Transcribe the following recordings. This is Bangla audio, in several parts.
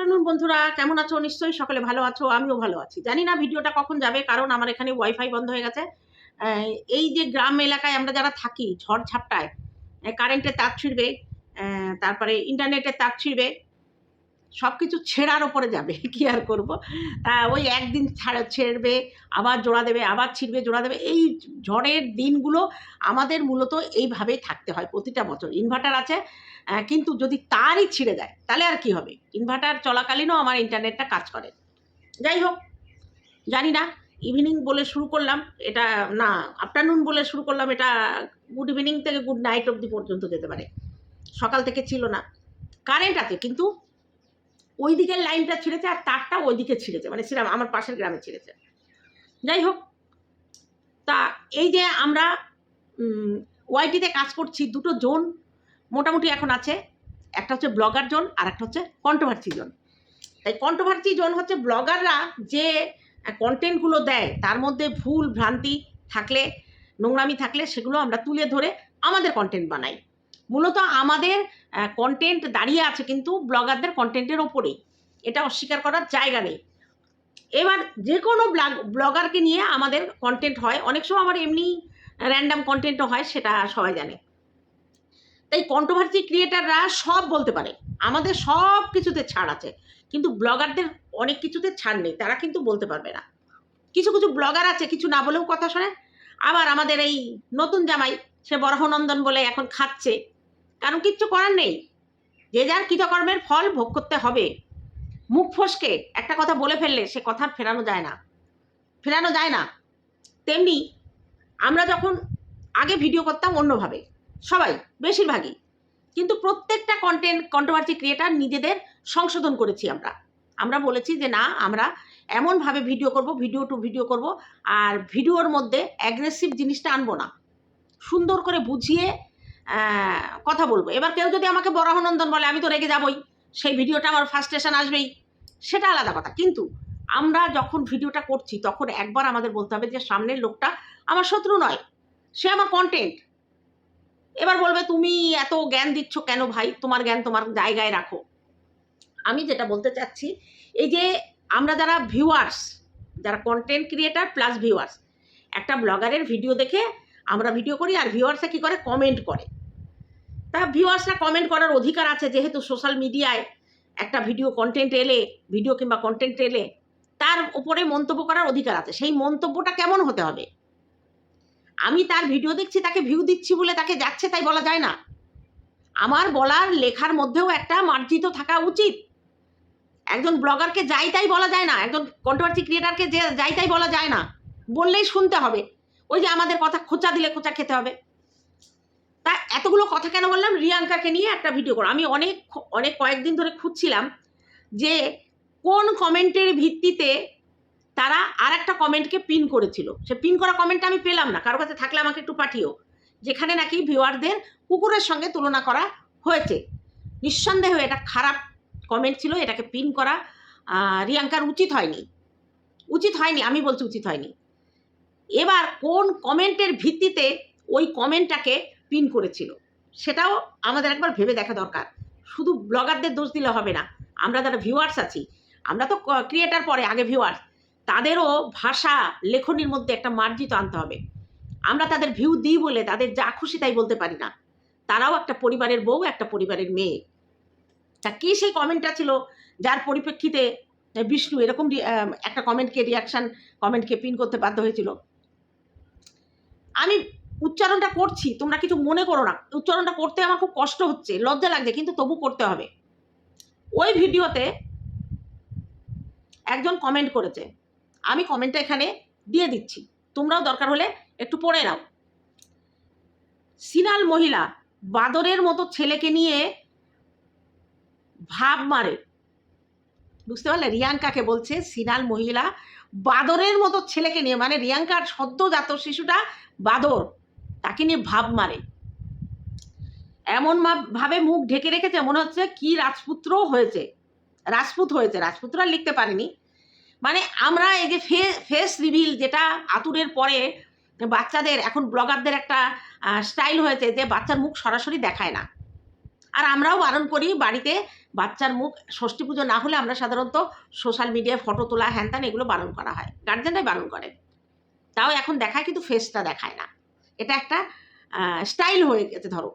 আফটারনুন বন্ধুরা, কেমন আছো? নিশ্চয়ই সকলে ভালো আছো, আমিও ভালো আছি। জানি না ভিডিওটা কখন যাবে, কারণ আমার এখানে ওয়াইফাই বন্ধ হয়ে গেছে। এই যে গ্রাম এলাকায় আমরা যারা থাকি, ঝড় ঝাপটায় কারেন্টের তার ছিঁড়বে তারপরে ইন্টারনেটের তার ছিঁড়বে সব কিছু ছেঁড়ার ওপরে যাবে, কি আর করব? তা ওই একদিন ছাড়া ছেড়বে, আবার জোড়া দেবে, আবার ছিঁড়বে, জোড়া দেবে, এই ঝড়ের দিনগুলো আমাদের মূলত এইভাবেই থাকতে হয় প্রতিটা বছর। ইনভার্টার আছে কিন্তু যদি তারই ছিঁড়ে যায়, তাহলে আর কি হবে? ইনভার্টার চলাকালীনও আমার ইন্টারনেটটা কাজ করে। যাই হোক, জানি না ইভিনিং বলে শুরু করলাম, এটা না আফটারনুন বলে শুরু করলাম, এটা গুড ইভিনিং থেকে গুড নাইট অবধি পর্যন্ত যেতে পারে। সকাল থেকে ছিল না। কারেন্ট আছে, কিন্তু ওই দিকের লাইনটা ছিঁড়েছে আর তারটা ওই দিকে ছিঁড়েছে মানে ছিলাম আমার পাশের গ্রামে ছিঁড়েছে। যাই হোক, তা এই যে আমরা ওয়াইটিতে কাজ করছি দুটো জোন, মোটামুটি এখন আছে, একটা হচ্ছে ব্লগার জোন আর একটা হচ্ছে কন্ট্রোভার্সি জোন। তাই কন্ট্রোভার্সি জোন হচ্ছে ব্লগাররা যে কন্টেন্টগুলো দেয়, তার মধ্যে ভুল ভ্রান্তি থাকলে, নোংরামি থাকলে সেগুলো আমরা তুলে ধরে আমাদের কন্টেন্ট বানাই। মূলত আমাদের কন্টেন্ট দাঁড়িয়ে আছে কিন্তু ব্লগারদের কন্টেন্টের ওপরেই। এটা অস্বীকার করার জায়গা নেই। এবার যে কোনো ব্লগ ব্লগারকে নিয়ে আমাদের কন্টেন্ট হয়, অনেক সময় আমার এমনি র্যান্ডাম কন্টেন্টও হয়, সেটা সবাই জানে। তাই কন্ট্রোভার্সি ক্রিয়েটাররা সব বলতে পারে। আমাদের সব কিছুতে ছাড় আছে। কিন্তু ব্লগারদের অনেক কিছুতে ছাড় নেই, তারা কিন্তু বলতে পারবে না। কিছু কিছু ব্লগার আছে, কিছু না বলেও কথা শোনে। আবার আমাদের এই নতুন জামাই, সে বরাহনন্দন বলে এখন খাচ্ছে। কারণ কিচ্ছু করার নেই? যে যার কৃতকর্মের ফল ভোগ করতে হবে। মুখ ফসকে, একটা কথা বলে ফেললে সে কথা ফেরানো যায় না। ফেরানো যায় না। তেমনি আমরা যখন আগে ভিডিও করতাম অন্যভাবে, সবাই, বেশিরভাগই। কিন্তু প্রত্যেকটা কন্টেন্ট কন্ট্রোভার্সি ক্রিয়েটার নিজেদের সংশোধন করেছি আমরা। আমরা বলেছি যে না, আমরা এমনভাবে ভিডিও করব ভিডিও টু ভিডিও করব, আর ভিডিওর মধ্যে অ্যাগ্রেসিভ জিনিসটা আনব না। সুন্দর করে বুঝিয়ে কথা বলব। এবার কেউ যদি আমাকে বরাহনন্দন বলে, আমি তো রেগে যাবই, সেই ভিডিওটা আমার ফার্স্ট স্টেশন আসবেই, সেটা আলাদা কথা। কিন্তু আমরা যখন ভিডিওটা করছি, তখন একবার আমাদের বলতে হবে যে, সামনের লোকটা আমার শত্রু নয়, সে আমার কন্টেন্ট এবার বলবে, তুমি এত জ্ঞান দিচ্ছ কেন ভাই? তোমার জ্ঞান তোমার জায়গায় রাখো। আমি যেটা বলতে চাচ্ছি, এই যে আমরা যারা ভিউয়ার্স যারা কন্টেন্ট ক্রিয়েটার প্লাস ভিউয়ার্স একটা ব্লগারের ভিডিও দেখে আমরা ভিডিও করি, আর ভিউয়ার্সরা কী করে? কমেন্ট করে। তা ভিউয়ার্সরা কমেন্ট করার অধিকার আছে, যেহেতু সোশ্যাল মিডিয়ায় একটা ভিডিও কন্টেন্ট এলে ভিডিও কিংবা কন্টেন্ট এলে, তার উপরে মন্তব্য করার অধিকার আছে। সেই মন্তব্যটা কেমন হতে হবে? আমি তার ভিডিও দেখছি, তাকে ভিউ দিচ্ছি বলে তাকে যাচ্ছে তাই বলা যায় না। আমার বলার লেখার মধ্যেও একটা মার্জিত থাকা উচিত। একজন ব্লগারকে যাই তাই বলা যায় না, একজন কন্ট্রোভার্সি ক্রিয়েটারকে যে যাই তাই বলা যায় না, বললেই শুনতে হবে। ওই যে আমাদের কথা খোঁচা দিলে খোঁচা খেতে হবে। তা এতগুলো কথা কেন বললাম? রিয়াঙ্কাকে নিয়ে একটা ভিডিও করো। আমি অনেক অনেক কয়েকদিন ধরে খুঁজছিলাম যে কোন কমেন্টের ভিত্তিতে তারা আর একটা কমেন্টকে পিন করেছিল। সে পিন করা কমেন্টটা আমি পেলাম না। কারও কাছে থাকলে আমাকে একটু পাঠিও। যেখানে নাকি ভিউয়ারদের কুকুরের সঙ্গে তুলনা করা হয়েছে। নিঃসন্দেহে এটা খারাপ কমেন্ট ছিল, এটাকে পিন করা রিয়াঙ্কার উচিত হয়নি। উচিত হয়নি, আমি বলছি উচিত হয়নি। এবার কোন কমেন্টের ভিত্তিতে ওই কমেন্টটাকে পিন করেছিল। সেটাও আমাদের একবার ভেবে দেখা দরকার। শুধু ব্লগারদের দোষ দিলে হবে না। আমরা যারা ভিউয়ার্স আছি, আমরা তো ক্রিয়েটার পরে, আগে ভিউয়ার্স তাদেরও ভাষা, লেখনির মধ্যে একটা মার্জিত আনতে হবে। আমরা তাদের ভিউ দিই বলে, তাদের যা খুশি তাই বলতে পারি না। তারাও একটা পরিবারের বউ, একটা পরিবারের মেয়ে। তা কী সেই কমেন্টটা ছিল? যার পরিপ্রেক্ষিতে বিষ্ণু এরকম একটা কমেন্টকে রিয়াকশান কমেন্টকে পিন করতে বাধ্য হয়েছিল। আমি উচ্চারণটা করছি, তোমরা কিছু মনে করো না। উচ্চারণটা করতে আমার খুব কষ্ট হচ্ছে, লজ্জা লাগছে, কিন্তু তবু করতে হবে। ওই ভিডিওতে একজন কমেন্ট করেছে, আমি কমেন্টটা এখানে দিয়ে দিচ্ছি, তোমরাও দরকার হলে একটু পড়ে নাও। সিনাল মহিলা, বাদরের মতো ছেলেকে নিয়ে ভাব মারে। বুঝতে পারলে? রিয়াঙ্কাকে বলছে, সিনাল মহিলা, বাদরের মতো ছেলেকে নিয়ে মানে রিয়াঙ্কার সদ্যজাত শিশুটা বাদর। তাকে নিয়ে ভাব মারে। এমন ভাবে মুখ ঢেকে রেখেছে, মনে হচ্ছে কি রাজপুত্র হয়েছে। রাজপুত হয়েছে, রাজপুত্র আর লিখতে পারেনি। মানে আমরা এই যে ফেস রিভিল যেটা আতুরের পরে বাচ্চাদের, এখন ব্লগারদের একটা স্টাইল হয়েছে যে বাচ্চার মুখ সরাসরি দেখায় না। আর আমরাও বারণ করি বাড়িতে বাচ্চার মুখ ষষ্ঠী পুজো না হলে আমরা সাধারণত সোশ্যাল মিডিয়ায় ফটো তোলা, হ্যান এগুলো বারণ করা হয়। গার্জেনরাই বারণ করে। তাও এখন দেখায় কিন্তু ফেসটা দেখায় না। এটা একটা স্টাইল হয়ে গেছে ধরো।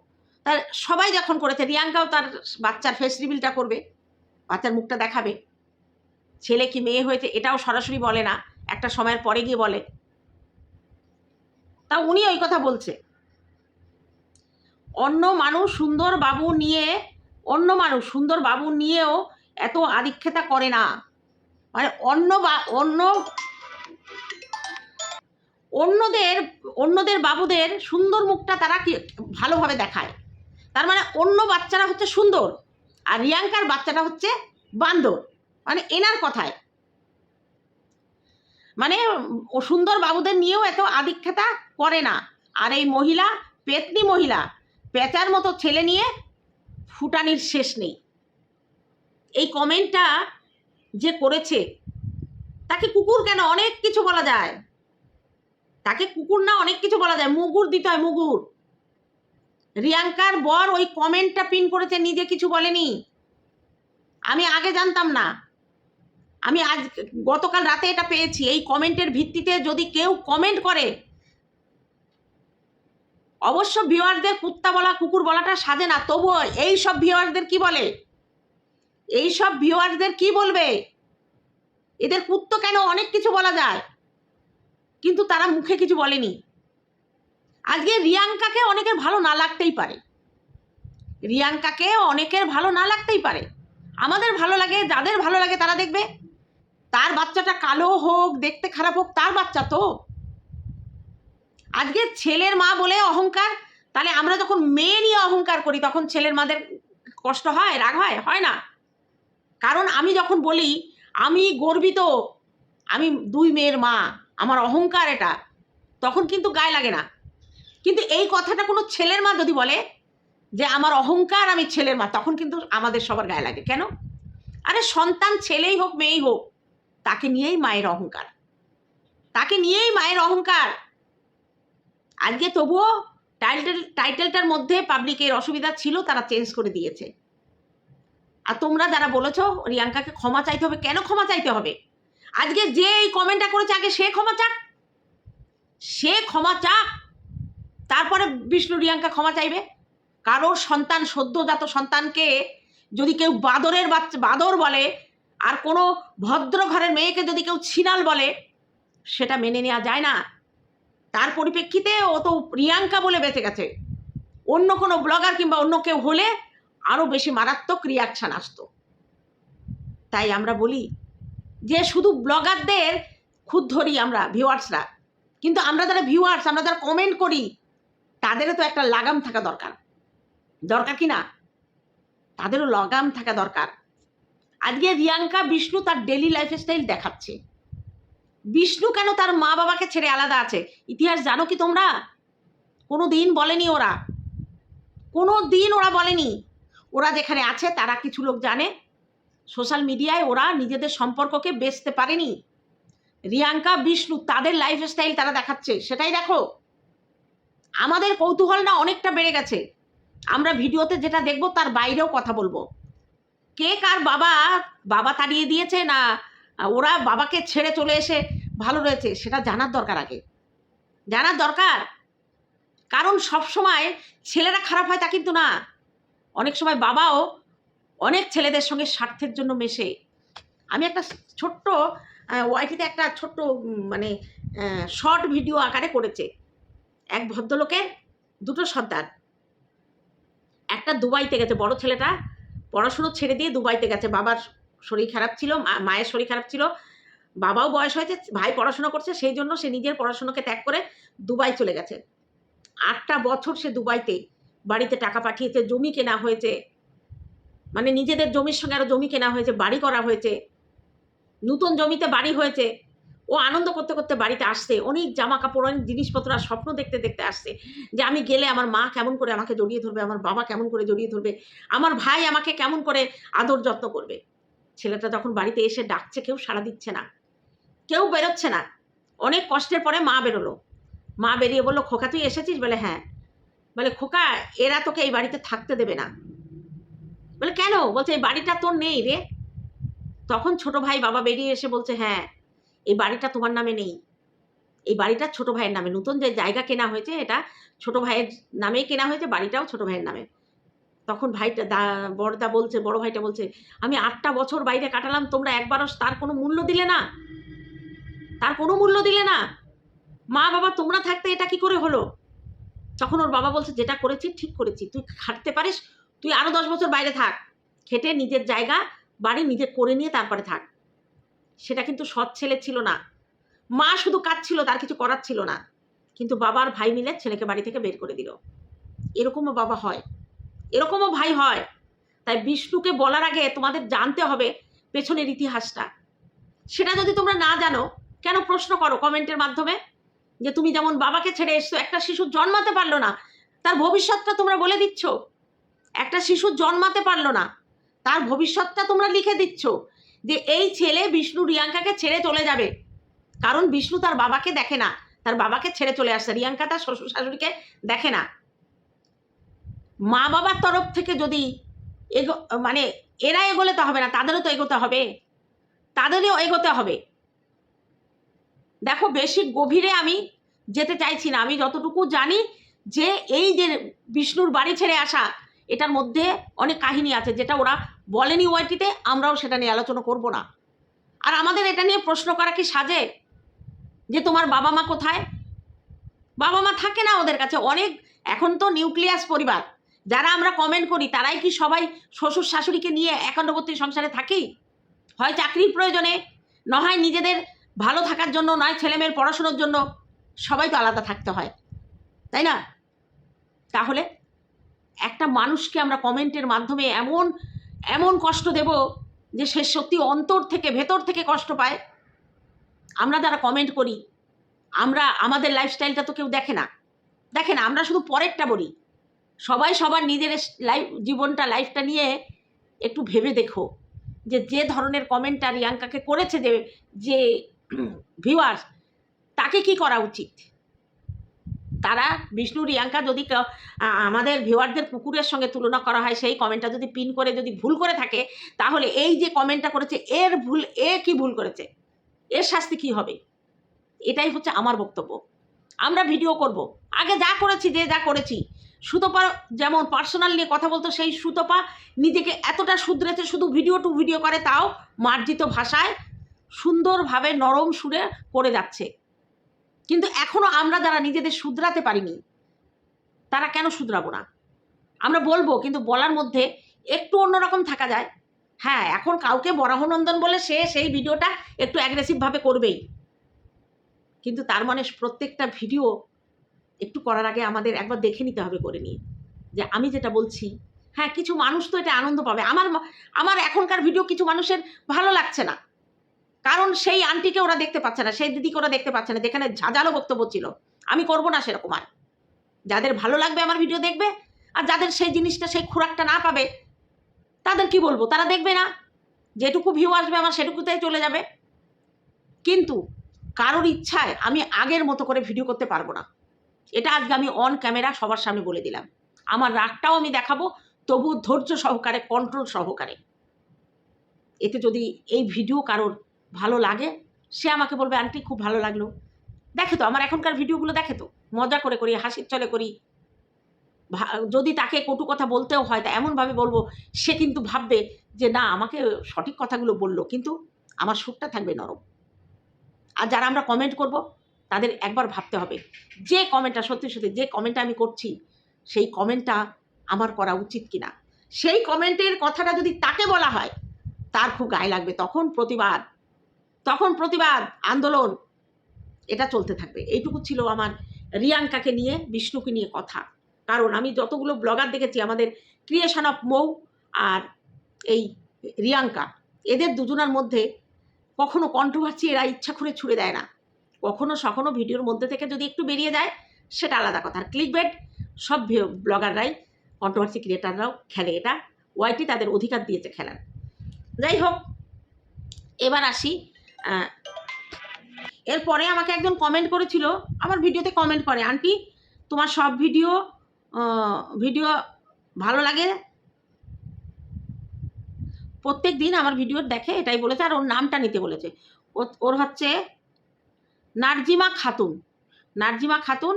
তার সবাই যখন করেছে, রিয়াঙ্কাও তার বাচ্চার ফেস রিভিলটা করবে, বাচ্চার মুখটা দেখাবে। ছেলে কি মেয়ে হয়েছে এটাও সরাসরি বলে না, একটা সময়ের পরে গিয়ে বলে। তা উনি ওই কথা বলছে। অন্য মানুষ সুন্দর বাবু নিয়ে, অন্য মানুষ সুন্দর বাবু নিয়েও এত আদিক্ষেতা করে না। মানে অন্য বা, অন্য অন্যদের অন্যদের বাবুদের সুন্দর মুখটা তারা কি ভালোভাবে দেখায়। তার মানে অন্য বাচ্চারা হচ্ছে সুন্দর আর রিয়াঙ্কার বাচ্চাটা হচ্ছে বান্দর। মানে এনার কথায়। মানে ও সুন্দর বাবুদের নিয়েও এত আদিক্ষেতা করে না। আর এই মহিলা, পেতনি মহিলা, পেঁচার মতো ছেলে নিয়ে ফুটানির শেষ নেই। এই কমেন্টটা যে করেছে, তাকে কুকুর কেন? অনেক কিছু বলা যায়। তাকে কুকুর না অনেক কিছু বলা যায়। মুগুর দিতে হয়, মুগুর। রিয়াঙ্কার বর ওই কমেন্টটা পিন করেছে, নিজে কিছু বলেনি। আমি আগে জানতাম না। আমি আজ, গতকাল রাতে এটা পেয়েছি। এই কমেন্টের ভিত্তিতে যদি কেউ কমেন্ট করে, অবশ্য ভিওয়ারদের কুত্তা বলা, কুকুর বলাটা সাজে না। তবুও এই সব ভিওয়ারদের কি বলে? এই সব ভিওয়ারদের কি বলবে? এদের কুত্ত কেন অনেক কিছু বলা যায়? কিন্তু তারা মুখে কিছু বলেনি। আজকে রিয়াঙ্কাকে অনেকের ভালো না লাগতেই পারে। রিয়াঙ্কাকে অনেকের ভালো না লাগতেই পারে। আমাদের ভালো লাগে, যাদের ভালো লাগে তারা দেখবে। তার বাচ্চাটা কালো হোক, দেখতে খারাপ হোক, তার বাচ্চা তো। আজকে ছেলের মা বলে অহংকার, তাহলে আমরা যখন মেয়ে নিয়ে অহংকার করি, তখন ছেলের মাদের কষ্ট হয়, রাগ হয়? হয় না। কারণ আমি যখন বলি, আমি গর্বিত, আমি দুই মেয়ের মা। আমার অহংকার এটা। তখন কিন্তু গায়ে লাগে না। কিন্তু এই কথাটা কোনো ছেলের মা যদি বলে যে আমার অহংকার আমি ছেলের মা, তখন কিন্তু আমাদের সবার গায়ে লাগে। কেন? আরে সন্তান ছেলেই হোক, মেয়েই হোক, তাকে নিয়েই মায়ের অহংকার। তাকে নিয়েই মায়ের অহংকার। আজকে তবুও টাইটেল, টাইটেলটার মধ্যে পাবলিকের অসুবিধা ছিল, তারা চেঞ্জ করে দিয়েছে। আর তোমরা যারা বলেছ, রিয়াঙ্কাকে ক্ষমা চাইতে হবে, কেন ক্ষমা চাইতে হবে? আজকে যে এই কমেন্টটা করেছে, আগে সে ক্ষমা চাক। সে ক্ষমা চাক। তারপরে বিষ্ণু রিয়াঙ্কা ক্ষমা চাইবে। কারোর সন্তান, সদ্যজাত সন্তানকে যদি কেউ বাদরের বাচ্চা, বাদর বলে, আর কোনো ভদ্র ঘরের মেয়েকে যদি কেউ ছিনাল বলে, সেটা মেনে নেওয়া যায় না। তার পরিপ্রেক্ষিতে ও তো প্রিয়াঙ্কা বলে বেঁচে গেছে। অন্য কোনো ব্লগার কিংবা অন্য কেউ হলে আরও বেশি মারাত্মক রিয়াকশান আসতো। তাই আমরা বলি যে শুধু ব্লগারদের খুদ ধরি আমরা ভিউয়ার্সরা। কিন্তু আমরা যারা ভিউয়ার্স, আমরা যারা কমেন্ট করি, তাদেরও তো একটা লাগাম থাকা দরকার। দরকার কি না? তাদেরও লাগাম থাকা দরকার। আজকে রিয়াঙ্কা বিষ্ণু তার ডেলি লাইফস্টাইল দেখাচ্ছে। বিষ্ণু কেন তার মা বাবাকে ছেড়ে আলাদা আছে? ইতিহাস জানো কি তোমরা? কোনো দিন বলেনি ওরা। কোনো দিন ওরা বলেনি। ওরা যেখানে আছে, তারা কিছু লোক জানে। সোশ্যাল মিডিয়ায় ওরা নিজেদের সম্পর্ককে বেচতে পারেনি। রিয়াঙ্কা, বিষ্ণু, তাদের লাইফস্টাইল তারা দেখাচ্ছে, সেটাই দেখো। আমাদের কৌতূহল না অনেকটা বেড়ে গেছে। আমরা ভিডিওতে যেটা দেখব তার বাইরেও কথা বলব। কে কার বাবা বাবা তাড়িয়ে দিয়েছে না ওরা বাবাকে ছেড়ে চলে এসে ভালো রয়েছে, সেটা জানার দরকার আগে। জানার দরকার। কারণ সব সময় ছেলেরা খারাপ হয় তা কিন্তু না। অনেক সময় বাবাও অনেক ছেলেদের সঙ্গে স্বার্থের জন্য মেশে। আমি একটা ছোট্ট ওয়াইটিতে একটা ছোট্ট মানে শর্ট ভিডিও আকারে করেছে। এক ভদ্রলোকের দুটো সন্তান। একটা দুবাইতে গেছে, বড় ছেলেটা। পড়াশুনো ছেড়ে দিয়ে দুবাইতে গেছে। বাবার শরীর খারাপ ছিল মায়ের শরীর খারাপ ছিল। বাবাও বয়স হয়েছে, ভাই পড়াশোনা করছে, সেই জন্য সে নিজের পড়াশোনাকে ত্যাগ করে দুবাই চলে গেছে। আটটা বছর সে দুবাইতে বাড়িতে টাকা পাঠিয়েছে, জমি কেনা হয়েছে। মানে নিজেদের জমির সঙ্গে আরও জমি কেনা হয়েছে, বাড়ি করা হয়েছে। নতুন জমিতে বাড়ি হয়েছে। ও আনন্দ করতে করতে বাড়িতে আসছে। অনেক জামা কাপড় অনেক জিনিসপত্র আর স্বপ্ন দেখতে দেখতে আসছে যে আমি গেলে আমার মা কেমন করে আমাকে জড়িয়ে ধরবে, আমার বাবা কেমন করে জড়িয়ে ধরবে, আমার ভাই আমাকে কেমন করে আদর যত্ন করবে। ছেলেটা যখন বাড়িতে এসে ডাকছে, কেউ সাড়া দিচ্ছে না। কেউ বেরোচ্ছে না। অনেক কষ্টের পরে মা বেরোলো। মা বেরিয়ে বলল, খোকা, তুই এসেছিস? বলে হ্যাঁ। বলে, খোকা, এরা তোকে এই বাড়িতে থাকতে দেবে না। বলে, কেন? বলছে, এই বাড়িটা তোর নেই রে। তখন ছোট ভাই বাবা বেরিয়ে এসে বলছে হ্যাঁ এই বাড়িটা তোমার নামে নেই। এই বাড়িটা ছোট ভাইয়ের নামে। নতুন যে জায়গা কেনা হয়েছে, এটা ছোট ভাইয়ের নামেই কেনা হয়েছে, বাড়িটাও ছোট ভাইয়ের নামে। তখন ভাইটা দা, বড়দা বলছে, বড় ভাইটা বলছে, আমি আটটা বছর বাইরে কাটালাম, তোমরা একবারও তার কোনো মূল্য দিলে না? তার কোনো মূল্য দিলে না? মা বাবা তোমরা থাকতে এটা কি করে হলো? তখন ওর বাবা বলছে, যেটা করেছি ঠিক করেছি। তুই খাটতে পারিস তুই আরও দশ বছর বাইরে থাক। খেটে নিজের জায়গা, বাড়ি নিজে করে নিয়ে তারপরে থাক। সেটা কিন্তু সৎ ছেলে ছিল না। মা শুধু কাজ ছিল তার কিছু করার ছিল না। কিন্তু বাবার ভাই মিলে ছেলেকে বাড়ি থেকে বের করে দিল। এরকমও বাবা হয়। এরকমও ভাই হয়। তাই বিষ্ণুকে বলার আগে তোমাদের জানতে হবে পেছনের ইতিহাসটা। সেটা যদি তোমরা না জানো, কেন প্রশ্ন করো কমেন্টের মাধ্যমে? যে তুমি যেমন বাবাকে ছেড়ে এসছো, একটা শিশু জন্মাতে পারল না, তার ভবিষ্যৎটা তোমরা বলে দিচ্ছ? একটা শিশু জন্মাতে পারল না। তার ভবিষ্যৎটা তোমরা লিখে দিচ্ছ যে এই ছেলে বিষ্ণু রিয়াঙ্কাকে ছেড়ে চলে যাবে। কারণ বিষ্ণু তার বাবাকে দেখে না। তার বাবাকে ছেড়ে চলে আসছে। রিয়াঙ্কা তার শ্বশুর শাশুড়িকে দেখে না। মা বাবার তরফ থেকে যদি এগো মানে এরা এগোলে তো হবে না, তাদেরও তো এগোতে হবে। তাদেরও এগোতে হবে। দেখো, বেশি গভীরে আমি যেতে চাইছি না। আমি যতটুকু জানি যে এই যে বিষ্ণুর বাড়ি ছেড়ে আসা এটার মধ্যে অনেক কাহিনী আছে যেটা ওরা বলেনি ওয়াইটিতে আমরাও সেটা নিয়ে আলোচনা করব না। আর আমাদের এটা নিয়ে প্রশ্ন করা কি সাজে? যে তোমার বাবা মা কোথায়? বাবা মা থাকে না ওদের কাছে। অনেক এখন তো নিউক্লিয়াস পরিবার। যারা আমরা কমেন্ট করি, তারাই কি সবাই শ্বশুর শাশুড়িকে নিয়ে একান্নবর্তী সংসারে থাকি? হয় চাকরির প্রয়োজনে? নয় নিজেদের ভালো থাকার জন্য নয় ছেলেমেয়ের পড়াশুনোর জন্য সবাই তো আলাদা থাকতে হয়। তাই না? তাহলে একটা মানুষকে আমরা কমেন্টের মাধ্যমে এমন এমন কষ্ট দেব যে সে সত্যি অন্তর থেকে, ভেতর থেকে কষ্ট পায়। আমরা যারা কমেন্ট করি। আমরা, আমাদের লাইফস্টাইলটা তো কেউ দেখে না। দেখে না, আমরা শুধু পরেরটা বলি। সবাই সবার নিজের লাইফ জীবনটা লাইফটা নিয়ে একটু ভেবে দেখো যে যে ধরনের কমেন্টটা রিয়াঙ্কাকে করেছে যে যে ভিউয়ার্স তাকে কি করা উচিত? তারা বিষ্ণু রিয়াঙ্কা যদি আমাদের ভিউয়ারদের পুকুরের সঙ্গে তুলনা করা হয়, সেই কমেন্টটা যদি পিন করে যদি ভুল করে থাকে, তাহলে এই যে কমেন্টটা করেছে, এর ভুল, এ কি ভুল করেছে, এর শাস্তি কি হবে? এটাই হচ্ছে আমার বক্তব্য। আমরা ভিডিও করব। আগে যা করেছি, যে যা করেছি, সুতপা যেমন পার্সোনাল নিয়ে কথা বলতো, সেই সুতপা নিজেকে এতটা শুধরেছে, শুধু ভিডিও টু ভিডিও করে, তাও মার্জিত ভাষায় সুন্দরভাবে নরম সুরে করে যাচ্ছে। কিন্তু এখনও আমরা যারা নিজেদের শুধরাতে পারিনি। তারা কেন শুধরাবো না? আমরা বলব, কিন্তু বলার মধ্যে একটু অন্যরকম থাকা যায়। হ্যাঁ এখন কাউকে বরাহনন্দন বলে সে সেই ভিডিওটা একটু অ্যাগ্রেসিভভাবে করবেই। কিন্তু তার মানে প্রত্যেকটা ভিডিও একটু করার আগে আমাদের একবার দেখে নিতে হবে করে নিয়ে যে আমি যেটা বলছি। হ্যাঁ কিছু মানুষ তো এটা আনন্দ পাবে। আমার আমার এখনকার ভিডিও কিছু মানুষের ভালো লাগছে না। কারণ সেই আন্টিকে ওরা দেখতে পাচ্ছে না, সেই দিদিকে ওরা দেখতে পাচ্ছে না, যেখানে ঝাঁঝালো বক্তব্য ছিল। আমি করব না সেরকম আর। যাদের ভালো লাগবে আমার ভিডিও দেখবে, আর যাদের সেই জিনিসটা, সেই খোরাকটা না পাবে, তাদের কি বলব? তারা দেখবে না। যেটুকু ভিউ আসবে আমার সেটুকুতেই চলে যাবে। কিন্তু কারোর ইচ্ছায় আমি আগের মতো করে ভিডিও করতে পারব না। এটা আজকে আমি অন ক্যামেরা সবার সামনে বলে দিলাম। আমার রাগটাও আমি দেখাবো তবু ধৈর্য সহকারে কন্ট্রোল সহকারে। এতে যদি এই ভিডিও কারোর ভালো লাগে, সে আমাকে বলবে, আন্টি, খুব ভালো লাগল। দেখে তো, আমার এখনকার ভিডিওগুলো দেখে তো, মজা করে করি, হাসির চলে করি। যদি তাকে কটু কথা বলতেও হয়, তা এমনভাবে বলব, সে কিন্তু ভাববে যে, না, আমাকে সঠিক কথাগুলো বলল। কিন্তু আমার সুরটা থাকবে নরম। আর যারা আমরা কমেন্ট করব, তাদের একবার ভাবতে হবে, যে কমেন্টটা সত্যি সত্যি যে কমেন্টটা আমি করছি, সেই কমেন্টটা আমার করা উচিত কিনা? সেই কমেন্টের কথাটা যদি তাকে বলা হয়, তার খুব গায়ে লাগবে। তখন প্রতিবাদ তখন প্রতিবাদ, আন্দোলন, এটা চলতে থাকবে। এইটুকু ছিল আমার রিয়াঙ্কাকে নিয়ে, বিষ্ণুকে নিয়ে কথা। কারণ আমি যতগুলো ব্লগার দেখেছি, আমাদের ক্রিয়েশন অফ মৌ আর এই রিয়াঙ্কা, এদের দুজনার মধ্যে কখনো কন্ট্রোভার্সি এরা ইচ্ছা করে ছুড়ে দেয় না। কখনো সখনো ভিডিওর মধ্যে থেকে যদি একটু বেরিয়ে যায়, সেটা আলাদা কথা। ক্লিক বেড সব ব্লগাররাই কন্ট্রোভার্সি ক্রিয়েটাররাও খেলে এটা। ওয়াইটি তাদের অধিকার দিয়েছে খেলার। যাই হোক, এবার আসি এরপরে আমাকে একজন কমেন্ট করেছিল, আমার ভিডিওতে কমেন্ট করে, আন্টি, তোমার সব ভিডিও ভিডিও ভালো লাগে? প্রত্যেক দিন আমার ভিডিও দেখে এটাই বলেছে, আর ওর নামটা নিতে বলেছে। ওর হচ্ছে নার্জিমা খাতুন। নার্জিমা খাতুন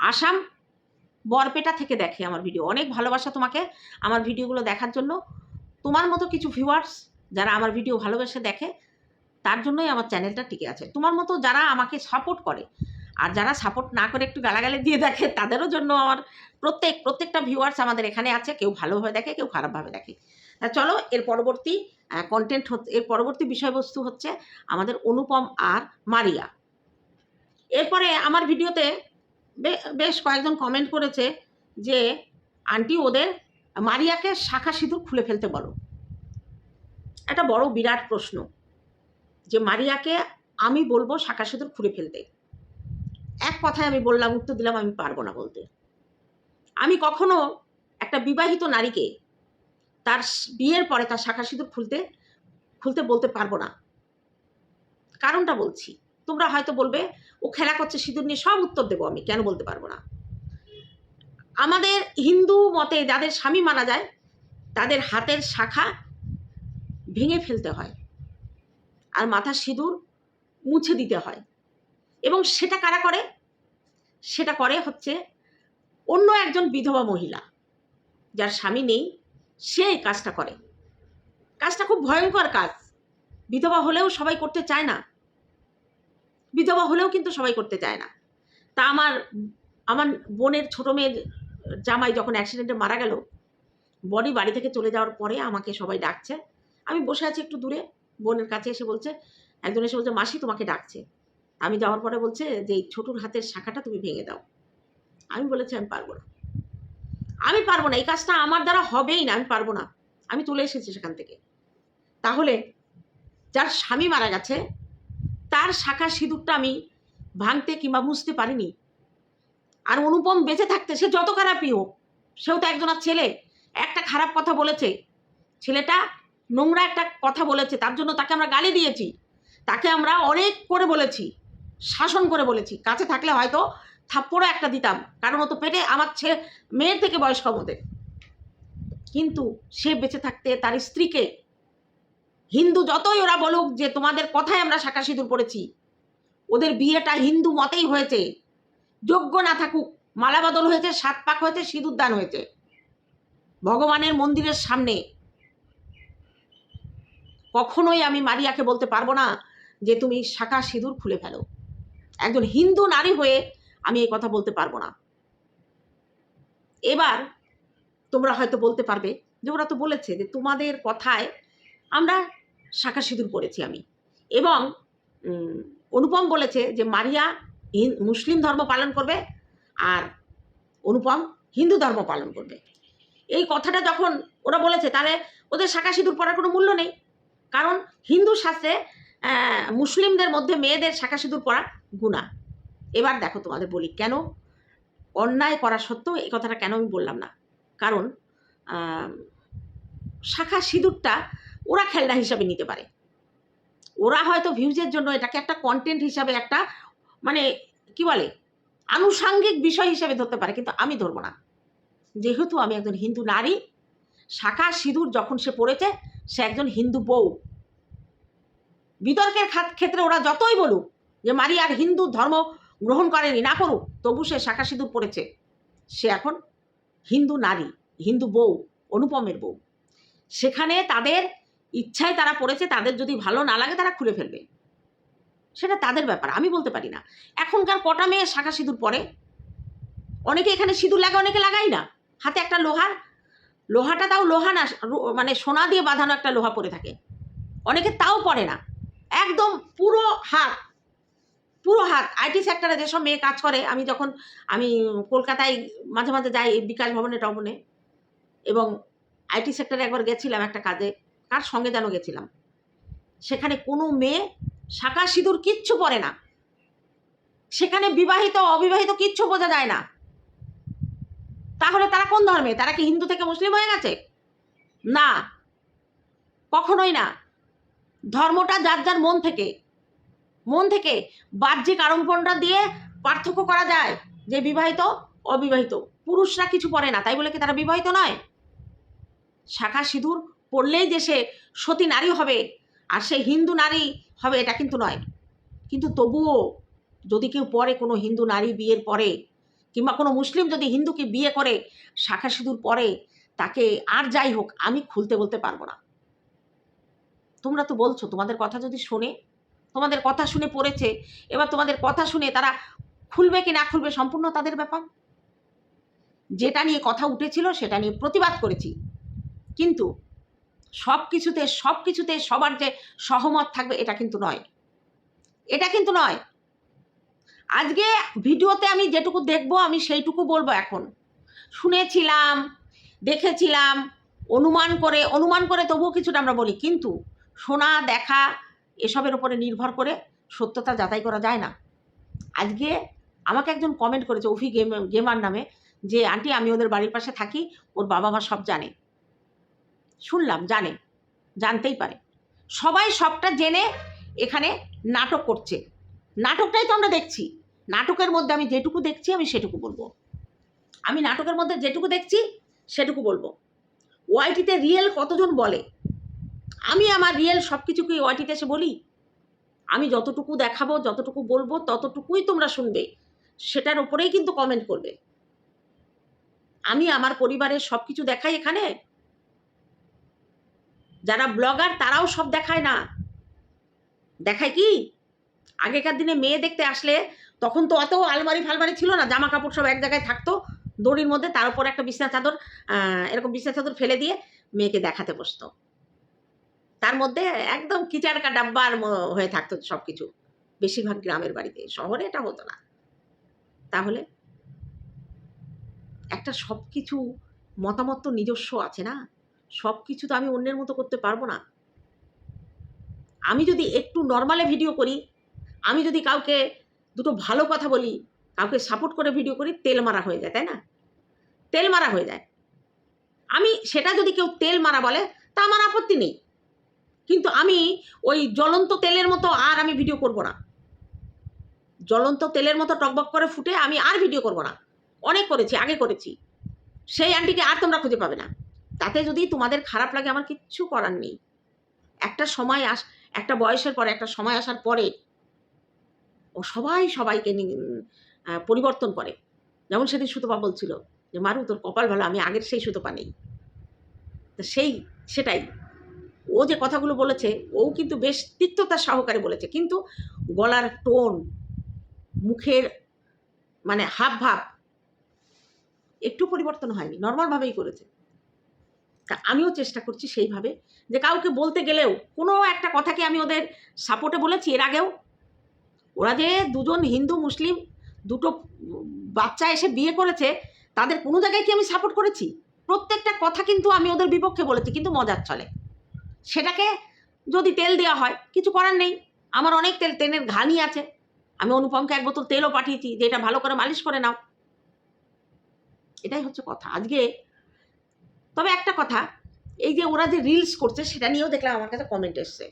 আসাম বরপেটা থেকে দেখে আমার ভিডিও। অনেক ভালোবাসা তোমাকে আমার ভিডিওগুলো দেখার জন্য। তোমার মতো কিছু ভিউয়ার্স যারা আমার ভিডিও ভালোবেসে দেখে, তার জন্যই আমার চ্যানেলটা টিকে আছে। তোমার মতো যারা আমাকে সাপোর্ট করে, আর যারা সাপোর্ট না করে একটু গালাগালি দিয়ে দেখে, তাদেরও জন্য আমার প্রত্যেক, প্রত্যেকটা ভিউয়ার্স আমাদের এখানে আছে। কেউ ভালোভাবে দেখে, কেউ খারাপভাবে দেখে। তা চলো, এর পরবর্তী কন্টেন্ট এর পরবর্তী বিষয়বস্তু হচ্ছে আমাদের অনুপম আর মারিয়া। এরপরে আমার ভিডিওতে বেশ কয়েকজন কমেন্ট করেছে যে, আন্টি, ওদের মারিয়াকে শাখা সিঁদুর খুলে ফেলতে বলো। একটা বড় বিরাট প্রশ্ন যে মারিয়াকে আমি বলব শাখা সিঁদুর খুঁড়ে ফেলতে। এক কথায় আমি বললাম, উত্তর দিলাম, আমি পারব না বলতে। আমি কখনো একটা বিবাহিত নারীকে তার বিয়ের পরে তার শাখা সিঁদুর খুলতে খুলতে বলতে পারব না। কারণটা বলছি। তোমরা হয়তো বলবে, ও খেলা করছে সিঁদুর নিয়ে, সব উত্তর দেবো আমি, কেন বলতে পারব না? আমাদের হিন্দু মতে যাদের স্বামী মারা যায়, তাদের হাতের শাখা ভেঙে ফেলতে হয়। আর মাথার সিঁদুর মুছে দিতে হয়। এবং সেটা কারা করে? সেটা করে হচ্ছে অন্য একজন বিধবা মহিলা। যার স্বামী নেই, সে এই কাজটা করে। কাজটা খুব ভয়ঙ্কর কাজ। বিধবা হলেও সবাই করতে চায় না। বিধবা হলেও কিন্তু সবাই করতে চায় না। তা আমার আমার বোনের ছোট মেয়ের জামাই যখন অ্যাক্সিডেন্টে মারা গেল বডি বাড়ি থেকে চলে যাওয়ার পরে আমাকে সবাই ডাকছে। আমি বসে আছি একটু দূরে, বোনের কাছে এসে বলছে, একজন এসে বলছে, মাসি তোমাকে ডাকছে। আমি যাওয়ার পরে বলছে যে এই ছোটুর হাতের শাখাটা তুমি ভেঙে দাও। আমি বলেছি, আমি পারব না। আমি পারব না, এই কাজটা আমার দ্বারা হবেই না, আমি পারব না। আমি চলে এসেছি সেখান থেকে। তাহলে যার স্বামী মারা গেছে, তার শাখা সিঁদুরটা আমি ভাঙতে কিংবা মুছতে পারিনি। আর অনুপম বেঁচে থাকতে সে যত খারাপই হোক, সেও তো একজনের ছেলে। একটা খারাপ কথা বলেছে, ছেলেটা নোংরা একটা কথা বলেছে, তার জন্য তাকে আমরা গালি দিয়েছি। তাকে আমরা অনেক করে বলেছি, শাসন করে বলেছি। কাছে থাকলে হয়তো থাপ্পড়ও একটা দিতাম, কারণ ও তো পেটে, আমার ছেলে মেয়ের থেকে বয়স্ক আমাদের কিন্তু সে বেঁচে থাকতে তার স্ত্রীকে, হিন্দু যতই ওরা বলুক যে তোমাদের কথায় আমরা শাখা সিঁদুর পড়েছি, ওদের বিয়েটা হিন্দু মতেই হয়েছে। যোগ্য না থাকুক মালা বদল হয়েছে সাত পাক হয়েছে সিঁদুর দান হয়েছে। ভগবানের মন্দিরের সামনে কখনোই আমি মারিয়াকে বলতে পারব না যে তুমি শাখা সিঁদুর খুলে ফেলো। একজন হিন্দু নারী হয়ে আমি এই কথা বলতে পারব না। এবার তোমরা হয়তো বলতে পারবে যে ওরা তো বলেছে যে তোমাদের কথায় আমরা শাখা সিঁদুর পড়েছি আমি। এবং অনুপম বলেছে যে মারিয়া মুসলিম ধর্ম পালন করবে আর অনুপম হিন্দু ধর্ম পালন করবে। এই কথাটা যখন ওরা বলেছে, তাহলে ওদের শাখা সিঁদুর পড়ার কোনো মূল্য নেই। কারণ হিন্দু শাস্ত্রে মুসলিমদের মধ্যে মেয়েদের শাখা সিঁদুর পরা গুণা। এবার দেখো তোমাদের বলি, কেন অন্যায় করা সত্ত্বেও এই কথাটা কেন আমি বললাম না? কারণ শাখা সিঁদুরটা ওরা খেলনা হিসাবে নিতে পারে। ওরা হয়তো ভিউজের জন্য এটাকে একটা কন্টেন্ট হিসাবে একটা মানে কি বলে, আনুষাঙ্গিক বিষয় হিসাবে ধরতে পারে, কিন্তু আমি ধরবো না। যেহেতু আমি একজন হিন্দু নারী, শাখা সিঁদুর যখন সে পড়েছে সে একজন হিন্দু বউ। বিতর্কের ক্ষেত্রে ওরা যতই বলুক যে মারিয়ার হিন্দু ধর্ম গ্রহণ করেনি, না করুক, তবু সে শাখা সিঁদুর পড়েছে। সে এখন হিন্দু নারী, হিন্দু বউ, অনুপমের বউ। সেখানে তাদের ইচ্ছায় তারা পড়েছে, তাদের যদি ভালো না লাগে তারা খুলে ফেলবে। সেটা তাদের ব্যাপার, আমি বলতে পারি না। এখনকার কটা মেয়ে শাখা সিঁদুর পরে অনেকে এখানে সিঁদুর লাগে, অনেকে লাগাই না। হাতে একটা লোহার লোহাটা তাও লোহা না মানে সোনা দিয়ে বাঁধানো একটা লোহা পরে থাকে। অনেকে তাও পরে না। একদম পুরো হাত পুরো হাত। আইটি সেক্টরে যেসব মেয়ে কাজ করে, আমি যখন, আমি কলকাতায় মাঝে মাঝে যাই বিকাশ ভবনে, টবনে, এবং আইটি সেক্টরে একবার গেছিলাম একটা কাজে, কার সঙ্গে যেন গেছিলাম। সেখানে কোনো মেয়ে শাখা সিঁদুর কিচ্ছু পরে না। সেখানে বিবাহিত, অবিবাহিত কিচ্ছু বোঝা যায় না। তাহলে তারা কোন ধর্মে? তারা কি হিন্দু থেকে মুসলিম হয়ে গেছে? না। কখনোই না। ধর্মটা যার যার মন থেকে। মন থেকে বাহ্যিক আড়ম্বরটা দিয়ে পার্থক্য করা যায় যে বিবাহিত, অবিবাহিত। পুরুষরা কিছু পরে না, তাই বলে কি তারা বিবাহিত নয়? শাখা সিঁদুর পড়লেই যে সে সতী নারী হবে আর সে হিন্দু নারী হবে, এটা কিন্তু নয়। কিন্তু তবুও যদি কেউ পরে কোনো হিন্দু নারী বিয়ের পরে কিংবা কোনো মুসলিম যদি হিন্দুকে বিয়ে করে শাখা সিঁদুর পরে তাকে আর যাই হোক, আমি খুলতে বলতে পারব না। তোমরা তো বলছো, তোমাদের কথা যদি শোনে, তোমাদের কথা শুনে পড়েছে, এবার তোমাদের কথা শুনে তারা খুলবে কি না খুলবে সম্পূর্ণ তাদের ব্যাপার। যেটা নিয়ে কথা উঠেছিল সেটা নিয়ে প্রতিবাদ করেছি। কিন্তু সব কিছুতে সব কিছুতে সবার যে সহমত থাকবে, এটা কিন্তু নয়। এটা কিন্তু নয় আজকে ভিডিওতে আমি যেটুকু দেখব, আমি সেইটুকু বলব এখন। শুনেছিলাম, দেখেছিলাম, অনুমান করে অনুমান করে তবুও কিছুটা আমরা বলি। কিন্তু শোনা দেখা, এসবের উপরে নির্ভর করে সত্যতা যাচাই করা যায় না। আজকে আমাকে একজন কমেন্ট করেছে অফি গেম, গেমার নামে যে, আন্টি, আমি ওদের বাড়ির পাশে থাকি, ওর বাবা মা সব জানে। শুনলাম, জানে, জানতেই পারে। সবাই সবটা জেনে এখানে নাটক করছে। নাটকটাই তো আমরা দেখছি। নাটকের মধ্যে আমি যেটুকু দেখছি, আমি সেটুকু বলব। আমি নাটকের মধ্যে যেটুকু দেখছি, সেটুকু বলব। ওয়াইটিতে রিয়েল কতজন বলে? আমি আমার রিয়েল সব কিছুকে ওয়াইটিতে এসে বলি। আমি যতটুকু দেখাবো, যতটুকু বলব, ততটুকুই তোমরা শুনবে। সেটার উপরেই কিন্তু কমেন্ট করবে। আমি আমার পরিবারের সব কিছু দেখাই এখানে। যারা ব্লগার, তারাও সব দেখায় না। দেখায় কি? আগেকার দিনে মেয়ে দেখতে আসলে তখন তো অত আলমারি ফালমারি ছিল না, জামা কাপড় সব এক জায়গায় থাকতো। দড়ির মধ্যে, তার উপর একটা বিছনা চাদর এরকম বিছনা চাদর ফেলে দিয়ে মেয়েকে দেখাতে বসতো। তার মধ্যে একদম কিচারকা ডাব্বার হয়ে থাকতো সব কিছু বেশিরভাগ গ্রামের বাড়িতে, শহরে এটা হতো না। তাহলে একটা সব কিছু মতামত তো নিজস্ব আছে না? সব কিছু তো আমি অন্যের মতো করতে পারব না। আমি যদি একটু নর্মালে ভিডিও করি আমি যদি কাউকে দুটো ভালো কথা বলি, কাউকে সাপোর্ট করে ভিডিও করি, তেল মারা হয়ে যায়, তাই না? তেল মারা হয়ে যায়। আমি সেটা যদি কেউ তেল মারা বলে, তা আমার আপত্তি নেই। কিন্তু আমি ওই জ্বলন্ত তেলের মতো আর আমি ভিডিও করব না। জ্বলন্ত তেলের মতো টকবক করে ফুটে আমি আর ভিডিও করব না। অনেক করেছি, আগে করেছি। সেই আন্টিকে আর তোমরা খুঁজে পাবে না। তাতে যদি তোমাদের খারাপ লাগে, আমার কিচ্ছু করার নেই। একটা সময় আস, একটা বয়সের পরে, একটা সময় আসার পরে ও সবাই সবাইকে পরিবর্তন করে। যেমন সেদিন সুতপা বলছিল যে, মারু, তোর কপাল ভালো, আমি আগের সেই সুতপা নেই। তো সেই, সেটাই। ও যে কথাগুলো বলেছে, ও কিন্তু বেশ তিক্ততা সহকারে বলেছে। কিন্তু গলার টোন, মুখের মানে হাব ভাব একটু পরিবর্তন হয়নি নর্মালভাবেই করেছে। তা আমিও চেষ্টা করছি সেইভাবে যে, কাউকে বলতে গেলেও কোনো একটা কথাকে আমি ওদের সাপোর্টে বলেছি, এর আগেও ওরা যে দুজন হিন্দু, মুসলিম দুটো বাচ্চা এসে বিয়ে করেছে, তাদের কোনো জায়গায় কি আমি সাপোর্ট করেছি? প্রত্যেকটা কথা কিন্তু আমি ওদের বিপক্ষে বলেছি, কিন্তু মজার চলে। সেটাকে যদি তেল দেওয়া হয়, কিছু করার নেই। আমার অনেক তেল, তেলের ঘানি আছে। আমি অনুপমকে এক বোতল তেলও পাঠিয়েছি, যে এটা ভালো করে মালিশ করে নাও। এটাই হচ্ছে কথা। আজকে তবে একটা কথা, এই যে ওরা যে রিলস করছে, সেটা নিয়েও দেখলাম আমার কাছে কমেন্ট এসছে।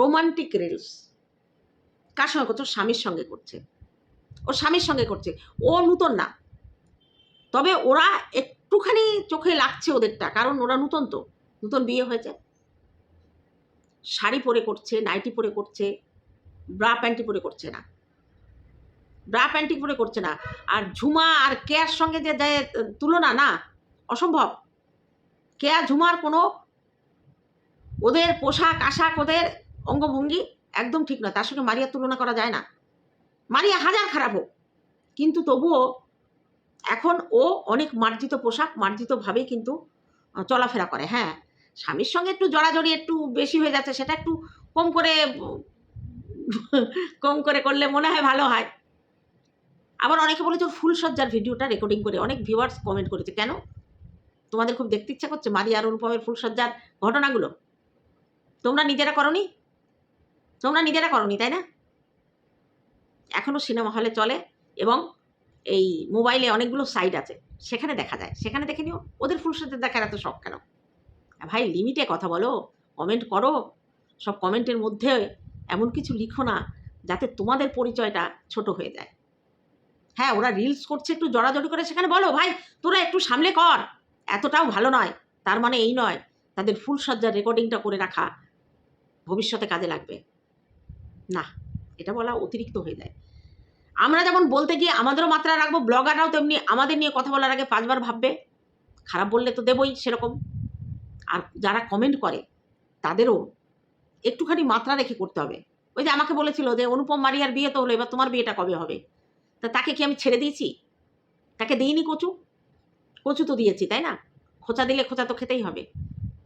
রোমান্টিক রিলস কার সঙ্গে করছে? স্বামীর সঙ্গে করছে। ওর স্বামীর সঙ্গে করছে। ও নূতন না। তবে ওরা একটুখানি চোখে লাগছে ওদেরটা, কারণ ওরা নূতন তো। নূতন বিয়ে হয়েছে। শাড়ি পরে করছে, নাইটি পরে করছে, ব্রা প্যান্টি পরে করছে না। ব্রা প্যান্টি পরে করছে না। আর ঝুমা আর কেয়ার সঙ্গে যে যে তুলনা না, অসম্ভব। কেয়া, ঝুমার কোনো ওদের পোশাক, আশাক, ওদের অঙ্গভঙ্গি একদম ঠিক নয়। তার সঙ্গে মারিয়ার তুলনা করা যায় না। মারিয়া হাজার খারাপ হোক, কিন্তু তবুও এখন ও অনেক মার্জিত পোশাক মার্জিতভাবেই কিন্তু চলাফেরা করে। হ্যাঁ স্বামীর সঙ্গে একটু জড়াজড়ি একটু বেশি হয়ে যাচ্ছে, সেটা একটু কম করে কম করে করলে মনে হয় ভালো হয়। আবার অনেকে বলেছে ওর ফুলসজ্জার ভিডিওটা রেকর্ডিং করে, অনেক ভিউয়ার্স কমেন্ট করেছে। কেন? তোমাদের খুব দেখতে ইচ্ছা করছে মারিয়া আর অনুপমের ফুলসজ্জার ঘটনাগুলো। তোমরা নিজেরা করনি? তোমরা নিজেরা করনি, তাই না? এখনও সিনেমা হলে চলে এবং এই মোবাইলে অনেকগুলো সাইট আছে, সেখানে দেখা যায়। সেখানে দেখে নিও, ওদের ফুলসজ্জা দেখার এত শখ কেন? ভাই লিমিটে কথা বলো কমেন্ট করো, সব কমেন্টের মধ্যে এমন কিছু লিখো না, যাতে তোমাদের পরিচয়টা ছোট হয়ে যায়। হ্যাঁ ওরা রিলস করছে একটু জড়াজড়ি করে, সেখানে বলো, ভাই, তোরা একটু সামলে কর। এতটাও ভালো নয়, তার মানে এই নয়। তাদের ফুলসজ্জার রেকর্ডিংটা করে রাখা ভবিষ্যতে কাজে লাগবে। না, এটা বলা অতিরিক্ত হয়ে যায়। আমরা যেমন বলতে গিয়ে আমাদেরও মাত্রা রাখব, ব্লগাররাও তেমনি আমাদের নিয়ে কথা বলার আগে পাঁচবার ভাববে, খারাপ বললে তো দেবই সেরকম। আর যারা কমেন্ট করে, তাদেরও একটুখানি মাত্রা রেখে করতে হবে। ওই যে আমাকে বলেছিল যে, অনুপম মারিয়ার বিয়ে তো হলো, এবার তোমার বিয়েটা কবে হবে? তা তাকে কি আমি ছেড়ে দিয়েছি? তাকে দিইনি কচু? কচু তো দিয়েছি, তাই না? খোঁচা দিলে খোঁচা তো খেতেই হবে।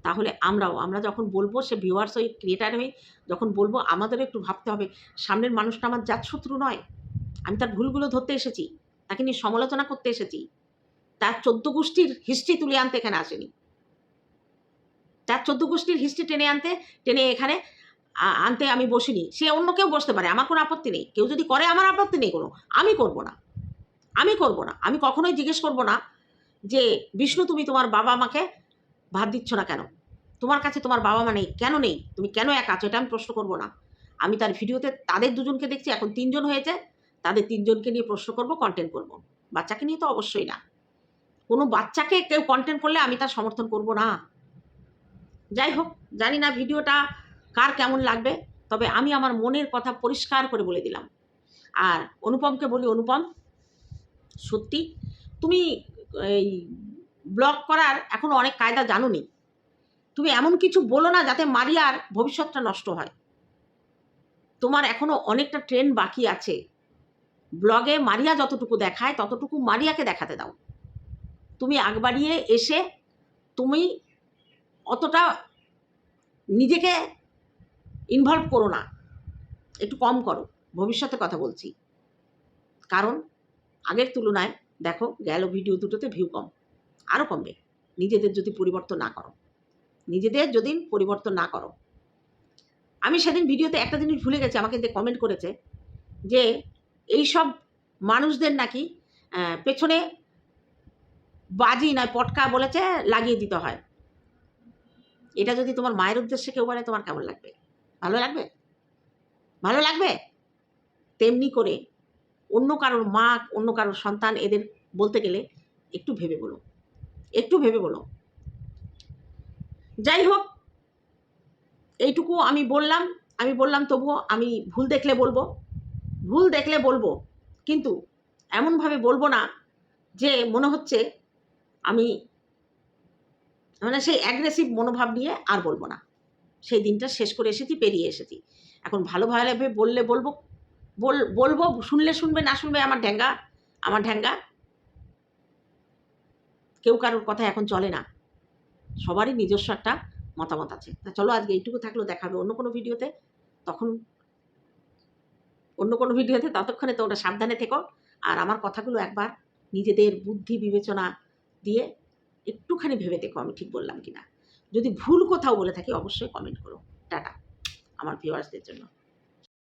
তাহলে আমরাও, আমরা যখন বলব সে ভিউয়ার্স হয়ে ক্রিয়েটার হয়ে যখন বলব আমাদেরও একটু ভাবতে হবে, সামনের মানুষটা আমার জাত শত্রু নয়। আমি তার ভুলগুলো ধরতে এসেছি, তাকে নিয়ে সমালোচনা করতে এসেছি। তার চোদ্দ গোষ্ঠীর হিস্ট্রি তুলে আনতে এখানে আসেনি। তার চোদ্দ গোষ্ঠীর হিস্ট্রি টেনে আনতে, টেনে এখানে আনতে আমি বসিনি। সে অন্য কেউ বসতে পারে, আমার কোনো আপত্তি নেই। কেউ যদি করে, আমার আপত্তি নেই কোনো। আমি করব না। আমি করব না। আমি কখনোই জিজ্ঞেস করব না যে, বিষ্ণু, তুমি তোমার বাবা মাকে ভাত দিচ্ছ না কেন? তোমার কাছে তোমার বাবা মা নেই, কেন নেই? তুমি কেন একা আছো? এটা আমি প্রশ্ন করব না। আমি তার ভিডিওতে তাদের দুজনকে দেখছি, এখন তিনজন হয়েছে। তাদের তিনজনকে নিয়ে প্রশ্ন করব কন্টেন্ট করব। বাচ্চাকে নিয়ে তো অবশ্যই না। কোনো বাচ্চাকে কেউ কন্টেন্ট করলে আমি তার সমর্থন করব না। যাই হোক, জানি না ভিডিওটা কার কেমন লাগবে, তবে আমি আমার মনের কথা পরিষ্কার করে বলে দিলাম। আর অনুপমকে বলি, অনুপম, সত্যি, তুমি এই ব্লগ করার এখনও অনেক কায়দা জানো নি তুমি এমন কিছু বলো না যাতে মারিয়ার ভবিষ্যৎটা নষ্ট হয়। তোমার এখনও অনেকটা ট্রেন বাকি আছে। ব্লগে মারিয়া যতটুকু দেখায়, ততটুকু মারিয়াকে দেখাতে দাও। তুমি আগ বাড়িয়ে এসে তুমি অতটা নিজেকে ইনভলভ করো না। একটু কম করো। ভবিষ্যতে কথা বলছি। কারণ আগের তুলনায় দেখো গেল ভিডিও দুটোতে ভিউ কম। আরও কমবে। নিজেদের যদি পরিবর্তন না করো। নিজেদের যদি পরিবর্তন না করো। আমি সেদিন ভিডিওতে একটা জিনিস ভুলে গেছি, আমাকে যে কমেন্ট করেছে যে এই সব মানুষদের নাকি পেছনে বাজি নয় পটকা বলেছে, লাগিয়ে দিতে হয়। এটা যদি তোমার মায়ের উদ্দেশ্যে কেউ বলে তোমার কেমন লাগবে? ভালো লাগবে? ভালো লাগবে? তেমনি করে অন্য কারোর মা, অন্য কারোর সন্তান এদের বলতে গেলে একটু ভেবে বলো। একটু ভেবে বলো। যাই হোক এইটুকু আমি বললাম আমি বললাম তবুও আমি ভুল দেখলে বলব, ভুল দেখলে বলব, কিন্তু এমনভাবে বলব না যে মনে হচ্ছে আমি মানে সেই অ্যাগ্রেসিভ মনোভাব নিয়ে আর বলব না। সেই দিনটা শেষ করে এসেছি, পেরিয়ে এসেছি। এখন ভালো ভালোভাবে বললে বলব, বল, বলব, শুনলে শুনবে, না শুনবে আমার ঢ্যাঙ্গা আমার ঢ্যাঙ্গা। কেউ কারোর কথা এখন চলে না। সবারই নিজস্ব একটা মতামত আছে। তা চলো আজকে এইটুকু থাকল দেখাবে অন্য কোনো ভিডিওতে তখন অন্য কোনো ভিডিওতে ততক্ষণে তোমরা সাবধানে থেকো। আর আমার কথাগুলো একবার নিজেদের বুদ্ধি বিবেচনা দিয়ে একটুখানি ভেবে দেখো আমি ঠিক বললাম কিনা। যদি ভুল কোথাও বলে থাকি, অবশ্যই কমেন্ট করো। টাটা, আমার ভিউয়ার্সদের জন্য।